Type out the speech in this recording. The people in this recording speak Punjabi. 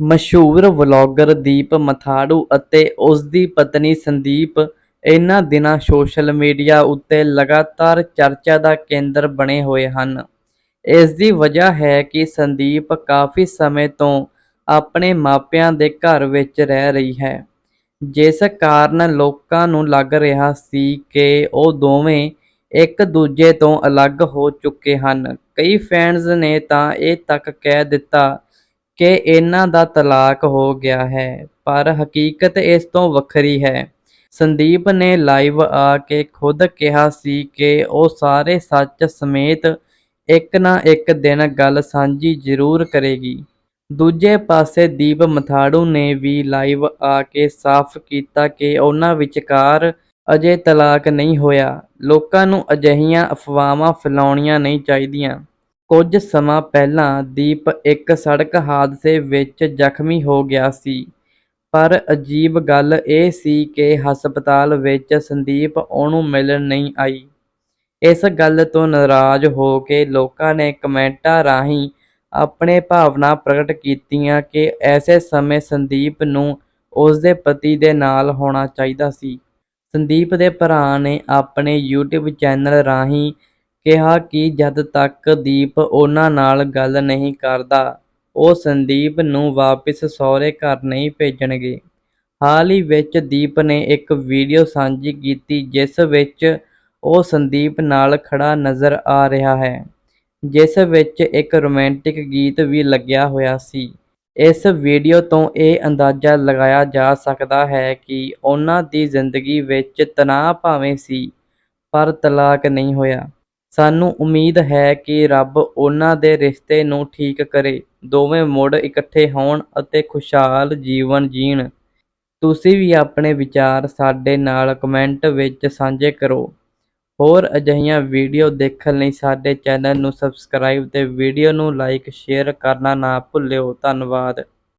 ਮਸ਼ਹੂਰ ਵਲੌਗਰ ਦੀਪ ਮਥਾੜੂ ਅਤੇ ਉਸ ਦੀ ਪਤਨੀ ਸੰਦੀਪ ਇਹਨਾਂ ਦਿਨਾਂ ਸੋਸ਼ਲ ਮੀਡੀਆ ਉੱਤੇ ਲਗਾਤਾਰ ਚਰਚਾ ਦਾ ਕੇਂਦਰ ਬਣੇ ਹੋਏ ਹਨ। ਇਸ ਦੀ ਵਜ੍ਹਾ ਹੈ ਕਿ ਸੰਦੀਪ ਕਾਫੀ ਸਮੇਂ ਤੋਂ ਆਪਣੇ ਮਾਪਿਆਂ ਦੇ ਘਰ ਵਿੱਚ ਰਹਿ ਰਹੀ ਹੈ। ਜਿਸ ਕਾਰਨ ਲੋਕਾਂ ਨੂੰ ਲੱਗ ਰਿਹਾ ਸੀ ਕਿ ਉਹ ਦੋਵੇਂ ਇੱਕ ਦੂਜੇ ਤੋਂ ਅਲੱਗ ਹੋ ਚੁੱਕੇ ਹਨ। ਕਈ ਫੈਨਸ ਨੇ ਤਾਂ ਇਹ ਤੱਕ ਕਹਿ ਦਿੱਤਾ ਕਿ ਇਹਨਾਂ ਦਾ ਤਲਾਕ ਹੋ ਗਿਆ ਹੈ, ਪਰ ਹਕੀਕਤ ਇਸ ਤੋਂ ਵੱਖਰੀ ਹੈ। ਸੰਦੀਪ ਨੇ ਲਾਈਵ ਆ ਕੇ ਖੁਦ ਕਿਹਾ ਸੀ ਕਿ ਉਹ ਸਾਰੇ ਸੱਚ ਸਮੇਤ ਇੱਕ ਨਾ ਇੱਕ ਦਿਨ ਗੱਲ ਸਾਂਝੀ ਜ਼ਰੂਰ ਕਰੇਗੀ। ਦੂਜੇ ਪਾਸੇ ਦੀਪ ਮਥਾੜੂ ਨੇ ਵੀ ਲਾਈਵ ਆ ਕੇ ਸਾਫ਼ ਕੀਤਾ ਕਿ ਉਹਨਾਂ ਵਿਚਕਾਰ ਅਜੇ ਤਲਾਕ ਨਹੀਂ ਹੋਇਆ। ਲੋਕਾਂ ਨੂੰ ਅਜਿਹੀਆਂ ਅਫਵਾਹਾਂ ਫੈਲਾਉਣੀਆਂ ਨਹੀਂ ਚਾਹੀਦੀਆਂ। ਕੁਝ ਸਮਾਂ ਪਹਿਲਾਂ ਦੀਪ ਇੱਕ ਸੜਕ ਹਾਦਸੇ ਵਿੱਚ ਜ਼ਖਮੀ ਹੋ ਗਿਆ ਸੀ। ਪਰ ਅਜੀਬ ਗੱਲ ਇਹ ਸੀ ਕਿ ਹਸਪਤਾਲ ਵਿੱਚ ਸੰਦੀਪ ਉਹਨੂੰ ਮਿਲਣ ਨਹੀਂ ਆਈ। ਇਸ ਗੱਲ ਤੋਂ ਨਾਰਾਜ਼ ਹੋ ਕੇ ਲੋਕਾਂ ਨੇ ਕਮੈਂਟਾਂ ਰਾਹੀਂ ਆਪਣੇ ਭਾਵਨਾ ਪ੍ਰਗਟ ਕੀਤੀਆਂ ਕਿ ਐਸੇ ਸਮੇਂ ਸੰਦੀਪ ਨੂੰ ਉਸ ਦੇ ਪਤੀ ਦੇ ਨਾਲ ਹੋਣਾ ਚਾਹੀਦਾ ਸੀ। ਸੰਦੀਪ ਦੇ ਭਰਾ ਨੇ ਆਪਣੇ YouTube ਚੈਨਲ ਰਾਹੀਂ ਕਿਹਾ ਕਿ ਜਦ ਤੱਕ ਦੀਪ ਉਹਨਾਂ ਨਾਲ ਗੱਲ ਨਹੀਂ ਕਰਦਾ, ਉਹ ਸੰਦੀਪ ਨੂੰ ਵਾਪਿਸ ਸਹੁਰੇ ਘਰ ਨਹੀਂ ਭੇਜਣਗੇ। ਹਾਲ ਹੀ ਵਿੱਚ ਦੀਪ ਨੇ ਇੱਕ ਵੀਡੀਓ ਸਾਂਝੀ ਕੀਤੀ, ਜਿਸ ਵਿੱਚ ਉਹ ਸੰਦੀਪ ਨਾਲ ਖੜਾ ਨਜ਼ਰ ਆ ਰਿਹਾ ਹੈ, ਜਿਸ ਵਿੱਚ ਇੱਕ ਰੋਮਾਂਟਿਕ ਗੀਤ ਵੀ ਲੱਗਿਆ ਹੋਇਆ ਸੀ। ਇਸ ਵੀਡੀਓ ਤੋਂ ਇਹ ਅੰਦਾਜ਼ਾ ਲਗਾਇਆ ਜਾ ਸਕਦਾ ਹੈ ਕਿ ਉਹਨਾਂ ਦੀ ਜ਼ਿੰਦਗੀ ਵਿੱਚ ਤਣਾਅ ਭਾਵੇਂ ਸੀ, ਪਰ ਤਲਾਕ ਨਹੀਂ ਹੋਇਆ। ਸਾਨੂੰ ਉਮੀਦ ਹੈ ਕਿ ਰੱਬ ਉਹਨਾਂ ਦੇ ਰਿਸ਼ਤੇ ਨੂੰ ਠੀਕ ਕਰੇ। ਦੋਵੇਂ ਮੁੜ ਇਕੱਠੇ ਹੋਣ ਅਤੇ ਖੁਸ਼ਹਾਲ ਜੀਵਨ ਜੀਣ। ਤੁਸੀਂ ਵੀ ਆਪਣੇ ਵਿਚਾਰ ਸਾਡੇ ਨਾਲ ਕਮੈਂਟ ਵਿੱਚ ਸਾਂਝੇ ਕਰੋ। ਹੋਰ ਅਜਿਹੀਆਂ ਵੀਡੀਓ ਦੇਖਣ ਲਈ ਸਾਡੇ ਚੈਨਲ ਨੂੰ ਸਬਸਕ੍ਰਾਈਬ ਤੇ ਵੀਡੀਓ ਨੂੰ ਲਾਈਕ, ਸ਼ੇਅਰ ਕਰਨਾ ਨਾ ਭੁੱਲਿਓ। ਧੰਨਵਾਦ।